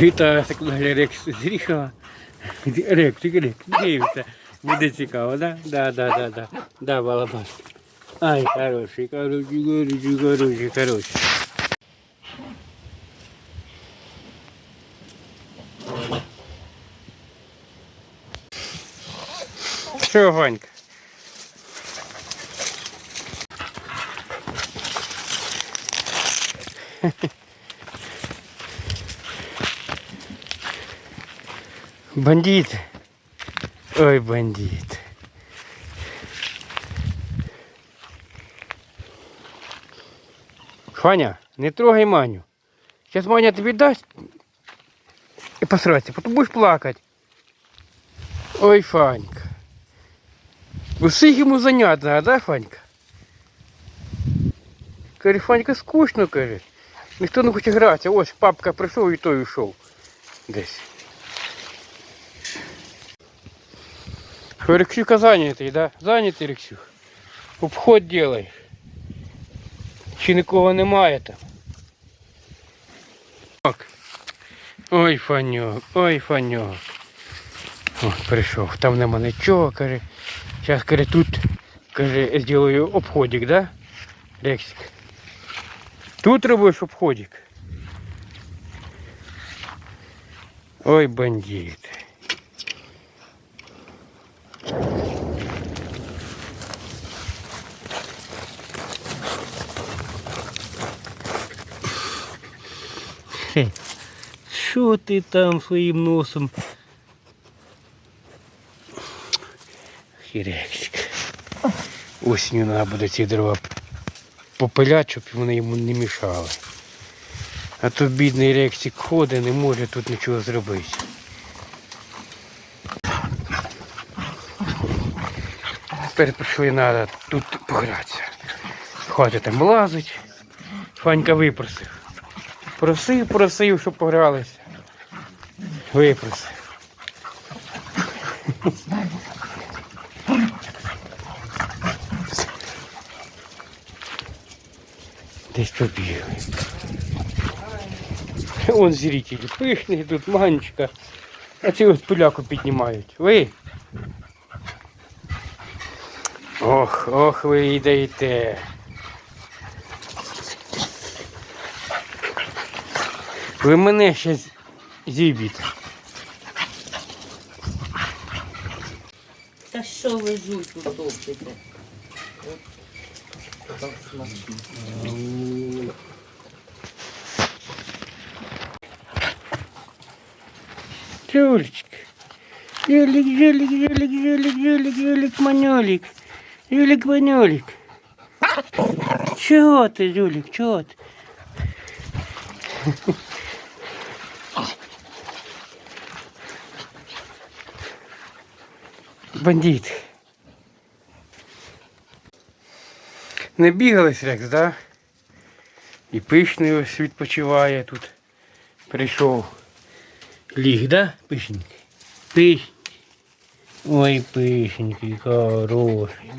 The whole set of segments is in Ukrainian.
Вітаю, секундарі Рекс зрішила. Рек, тільки рек, дивиться. Буде цікаво, да? Да, да, да, да. Да, балабас. Ай, хороший, хороший, хороший, хороший, хороший. Що, Ванька? Бандит. Ой, бандит. Фаня, не трогай Маню. Сейчас Маня тобі дасть і посраться, потім будеш плакати. Ой, Фанька. Усіх йому занятно, а да, Фанька? Каже, Фанька скучно, каже. Ніхто не хоче гратися. Ось папка прийшов і той йшов. Десь. Что, Рексюка занятий, да? Занятий Рексюх. Обход делаєш. Чи нікого немає там? Так. Ой, фаньок, ой, фаньок. О, прийшов. Там нема нічого, каже. Зараз, каже, тут, каже, зроблю обходик, да? Рексик. Тут робиш обходик. Ой, бандит. Хе, Що ти там своїм носом? Хірексик. Осінню треба буде ці дрова попиляти, щоб вони йому не мішали. А то бідний рексик ходить, не може тут нічого зробити. Тепер пішли треба тут погратися. Хватить там лазить. Фанька випросив. Просив, просив, щоб погралися. Випросив. Десь побігли. Вон зрителі пишний, тут манечка. А ці ось пиляку піднімають. Ви? Ох, ох, ви йдете. Ви мене ще з- зіб'єте. Та що ви жуйку топчете? Так смачно. Жулечка. Жулик, жулик, жулик, жулик, жулик, жулик, манюлик. Жулик, манюлик. Чого ти, жулик, чого ти? Бандит. Не бігались Рекс, да? І пишний ось відпочиває тут. Прийшов. Ліг, да, пишенький? Пишенький. Ой, пишенький, хороший.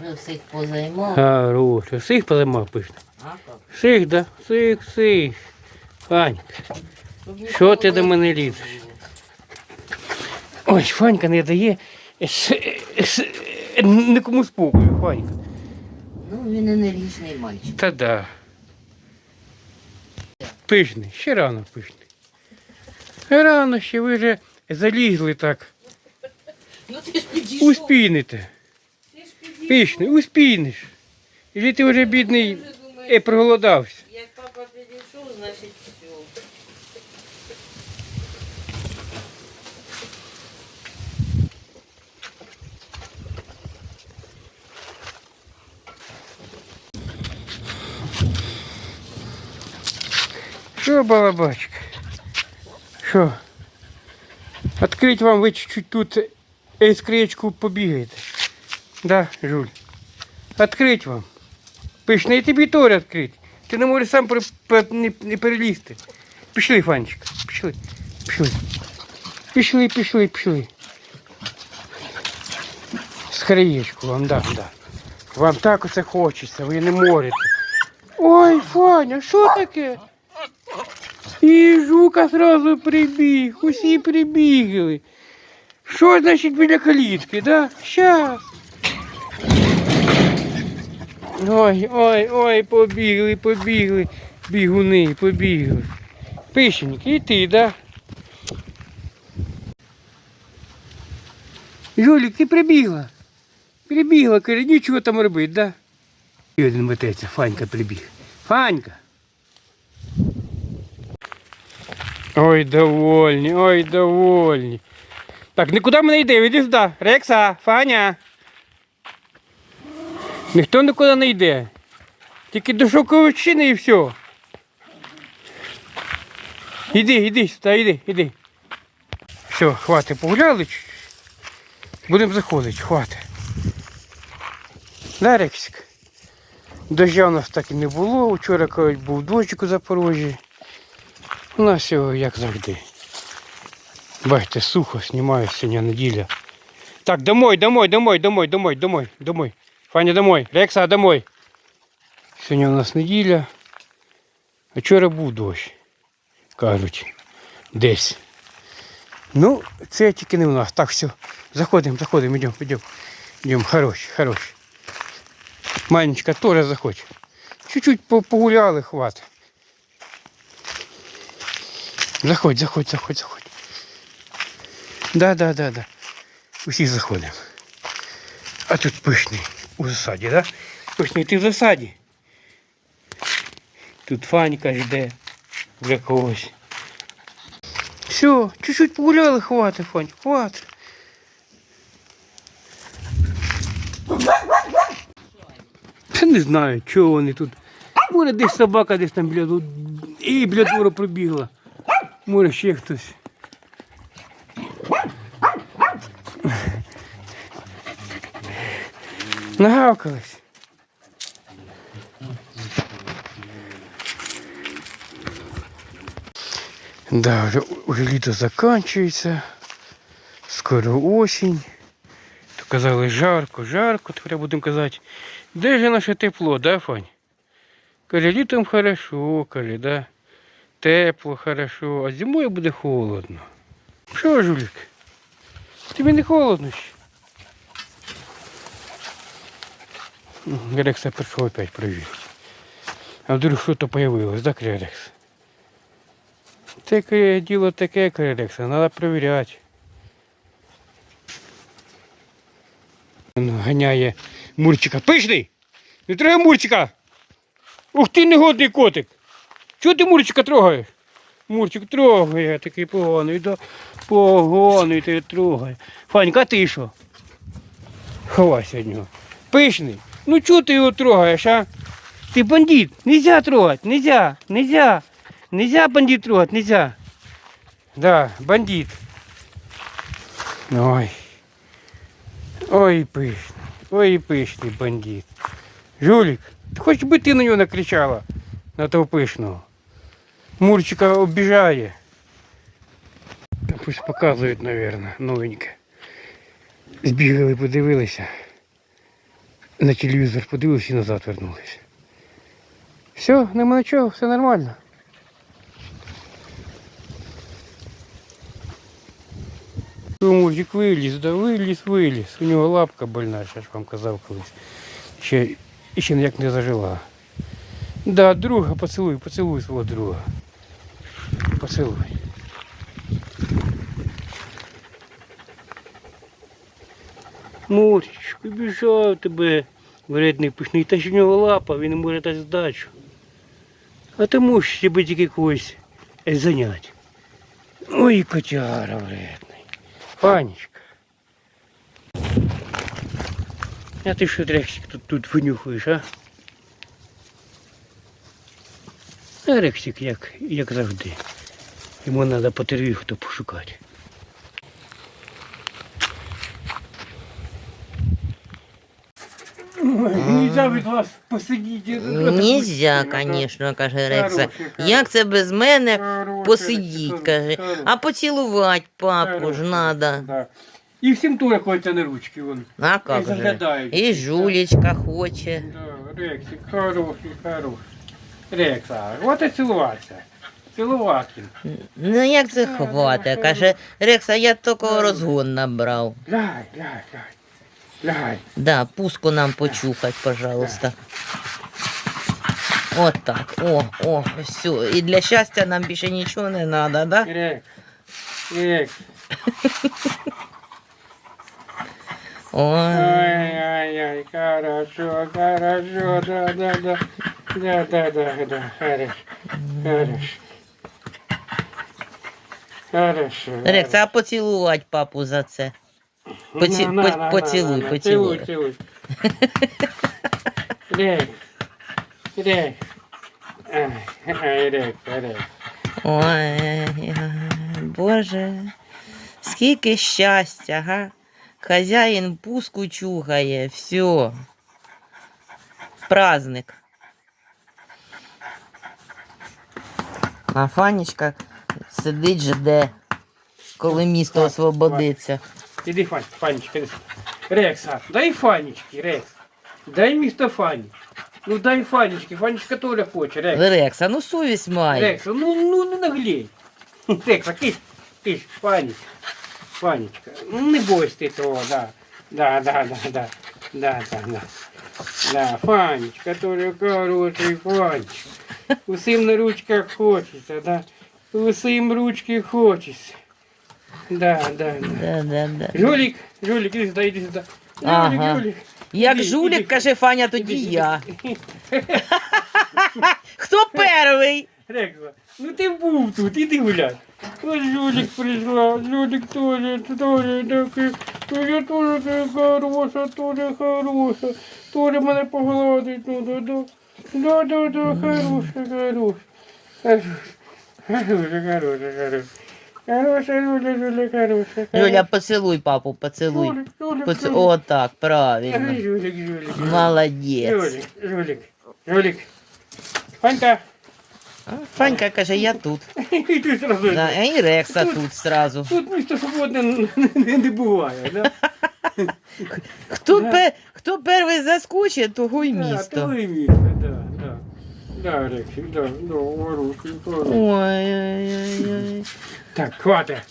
Вже всіх позаймав. Хороший. Всіх позаймав пишний. А? Всіх, да? Всіх, всіх. Фанька, що ти до мене лізеш? Ой, Фанька не дає нікому спокою, Фанька. Ну, він енергічний мальчик. Та да. Пишний, ще рано пишний. Рано ще ви вже залізли так. Ну ти ж підійшов. Успійните. Ти ж підійшов. Пишний, успійнеш. І ти вже бідний і проголодався. Як папа підійшов, значить Що, балабачка? Що? Открыть вам ви чуть-чуть тут скречку побігаєте. Да, Жуль. Открыть вам. Пишний, і тобі теж відкрити. Ти не можеш сам при- пе- не, не перелізти. Пішли, Фанчик, пішли. Пішли. Пішли, пішли, пішли. З краєчку вам, да, да. Вам так оце хочеться, ви не можете. Ой, Фаня, що таке? І жука сразу прибіг, усі прибігли. Що значить біля калітки, да? Щас. Ой, ой, ой, побігли, побігли. Бігуни, побігли. Пишеньки, і ти, да? Жулік, ти прибігла. Прибігла, каже, нічого там робити, да? І один мететься, Фанька прибіг. Фанька. Ой, довольні, ой, довольні. Так, нікуди ми не йде, іди сюди. Рекса, Фаня. Ніхто нікуди не йде. Тільки до шоковичини і все. Іди, іди сюди, іди, іди. Все, хватить, погуляли. Будемо заходити, хватить. Да, Рексик? Дождя у нас так і не було. Вчора кажуть, був дощик у Запорожжі. У нас все як завжди. Бачите, сухо, знімаю сьогодні неділя. Так, домой, домой, домой, домой, домой, домой, домой. Фаня, домой. Рекса, домой. Сьогодні у нас неділя. А вчора був дощ. Кажуть. Десь. Ну, це тільки не у нас. Так, все. Заходимо, заходимо, йдемо, йдемо. Йдемо, хорош, хорош. Манечка теж захоче. Чуть-чуть по- погуляли, хватить. Заходь, заходь, заходь, заходь. Да, да, да, да. Усі заходимо. А тут пишний у засаді, да? Пишний ти в засаді. Тут Фанька жде для когось. Все, чуть-чуть погуляли, хватить, Фань, хватить. Та не знаю, чого вони тут. Може десь собака десь там біля і біля двору пробігла. Може ще хтось. Нагавкались. Да, вже, вже літо закінчується. Скоро осінь. То казали жарко, жарко, тепер будемо казати, де ж наше тепло, да, Фань? Каже, літом хорошо, каже, да. Тепло, хорошо, а зимою буде холодно. Що, жулік? Тобі не холодно ще? Рекса прийшов опять провірити. А вдруг що-то появилось, да, Рекс? Таке діло таке, Рекса, треба перевіряти. Ганяє Мурчика. Пишний! Не трогай Мурчика! Ух ти, негодний котик! Чого ти Мурчика трогаєш? Мурчик трогає, такий поганий, да? Поганий ти трогає. Фанька, ти що? Ховайся від нього. Пишний. Ну чого ти його трогаєш, а? Ти бандит. Нельзя трогать, нельзя, нельзя. Нельзя бандит трогать, нельзя. Да, бандит. Ой. Ой, пишний. Ой, пишний бандит. Жулік, хоч би ти на нього накричала, на того пишного. Мурчика обіжає. Щось показують, мабуть, новеньке. Збігали, подивилися. На телевізор подивилися і назад вернулися. Все, нема нічого, все нормально. Що, Мурчик виліз, да виліз, виліз. У нього лапка больна, ж вам казав колись. Ще, ще ніяк не зажила. Да, друга, поцілуй, поцілуй свого друга. Поцілуй. Мурчичку, біжав тебе, вредний пишний, та ж у нього лапа, він може дати здачу. А ти мусиш себе тільки когось е, зайняти. Ой, котяра вредний. Панечка. А ти що, Рексик, тут, тут винюхуєш, а? А Рексик, як, як завжди. Йому треба по тервіху пошукати. Нельзя від вас посидіти. Нельзя, звісно, каже Рекса. Як це без мене посидіть, каже. А поцілувати папу ж надо. Да. І всім теж хочеться на ручки. Вон. А как же? заглядають. І жулечка хоче. Да, Рексик, хороший, хороший. Рекса, от і цілуватися. цілувати. Ну як це хватить? Каже, Рекс, а я тільки розгон набрав. Лягай, лягай, лягай. Лягай. Да, пуску нам почухать, пожалуйста. От так. О, о, все. І для щастя нам більше нічого не треба, да? Рек. Рек. Ой. Ай-яй-яй, хорошо, хорошо, да, да, да. Да, да, да, да, хорошо. Хорошо. Хорошо. Рекс, а поцілувати папу за це. Поці- На, на, по- на, на, поцілуй, на, на. поцілуй. Цілуй, цілуй. Рек. Рек. Ай, рек, рек. Ой, Боже, скільки щастя, га? Хазяїн пуску чухає, все. Праздник. А Фанечка сидить жде, коли місто освободиться. Іди, Фань, Фанечка. Рекса, дай Фанечки, Рекс. Дай місто Фані. Ну дай Фанечки, Фанечка теж хоче, Рекс. Рекса, ну совість має. Рекса, ну, ну не наглей. Рекса, киш, киш, Фанечка. Фанечка, ну не бойся ти того, да. Да, да, да, да. Да, да, да. Да, Фанечка, тоже хороший Фанечка. Усім на ручках хочеться, да. Усім ручки хочеться. Да, да, да. Да, да, да. Жулік, Жулік, іди сюди, іди сюди. Жулік, Ага. Жулік. Як Іди, жулік, іди. каже Фаня, тоді я. Хто перший? Рекса, ну ти був тут, іди гуляй. Ось Жулік прийшла, Жулік теж, теж такий, я теж така хороша, теж хороша, теж мене погладить, ну, да, да, да, да, да, хороша, хороша. Хороша, хороша, хороша. Хороша, Жуля, Жуля, хороша. Жуля, поцілуй папу, поцілуй. Жулік. О, так, Ай, правильно. Жулік, Жулік. Молодець. Жулік, Жулік, Жулік. Фанька, А, Фанька каже, я тут. і ти зразу. Да, а і Рекса тут сразу. Тут місто свободне не, не буває, да? Хто, Да. пе... Хто перший заскочить, того й Да, місто. то і місто, да, да. Да, Рексик, да, да, хороший, хороший. Ой-ой-ой. Так, хватить.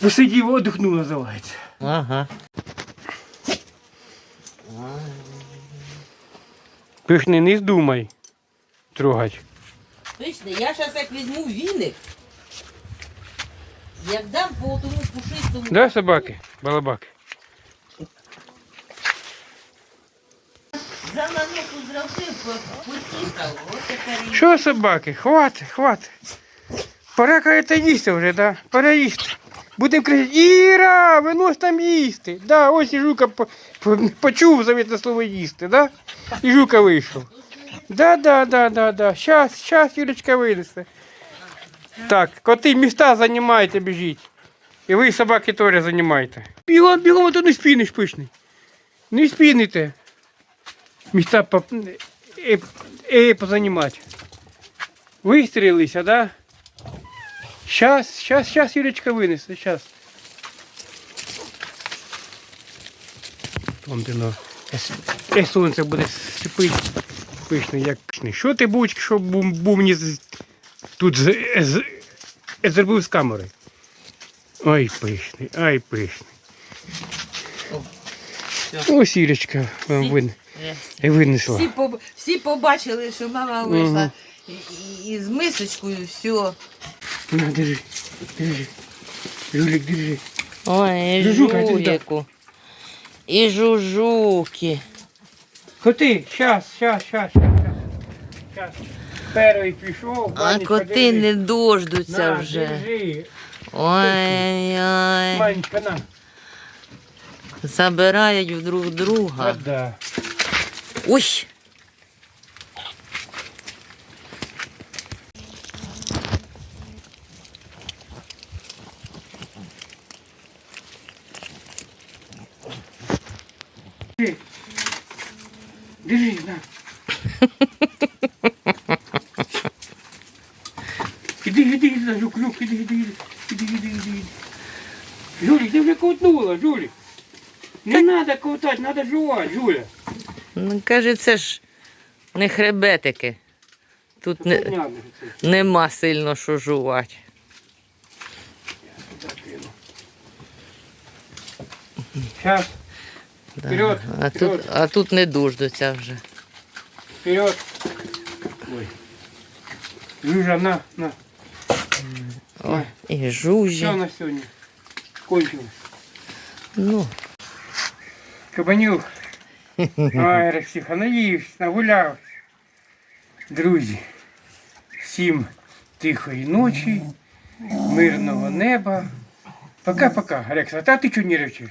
Посидів, отдохну, називається. Ага. Пишний, не здумай трогать. Точно, я зараз як візьму віник, як дам по тому пушистому. Да, собаки? Балабаки. За на ногу зробив, потіскав, тепер. Що собаки? Хватить, хватить. Пора кажете їсти вже, да? Пора їсти. Будемо кричати, Іра, винось там їсти. Да, ось і жука по- по- почув завітне слово їсти, да? І жука вийшов. Да, да, да, да, да. Щас, щас Юрочка винесе. Так, коти міста займайте, біжіть. І ви собаки теж займайте. Бігом, бігом, а то не спіниш пишний. Не спіните. Міста по... е, е, позанімати. Вистрілилися, да? Щас, щас, щас Юрочка винесе, щас. Там де на е, сонце буде сипити. Пишний, як. Що ти будь, що бум, бумні тут з, е, з, е, зробив з камери? Ой, пишний, ай пишний. Ось Юрочка вам вин, Всі, винесла. поб... Всі побачили, що мама вийшла і, і, і з мисочкою, все. На, держи, держи. Жулик, держи. Ой, Жужука, жуліку. І жужуки. Коти, щас, щас, щас, щас, щас. Перший пішов, А Манечка, коти держи. не дождуться на, вже. Держи. Ой-ой. Манечка, на. Забирають в друг друга. Да. Ой. Держи. Держи, на. Іди, іди, іди, жук, жук, іди, іди, іди, іди, іди, іди, іди. Жулик, ти вже ковтнула, Жулик. Не треба ковтати, треба жувати, Жуля. Ну, каже, це ж не хребетики. Тут не, нема сильно що жувати. Зараз, Да. А, тут, а тут не дождуться вже. вперед. Ой. Жужа, на, на. О, і Все на сьогодні. Кончилось. Ну, Кабанюк. Ой, Рексіха, наївся, нагулявся. Друзі, всім тихої ночі, мирного неба. Пока-пока, Рекса. Та ти чого не речиш?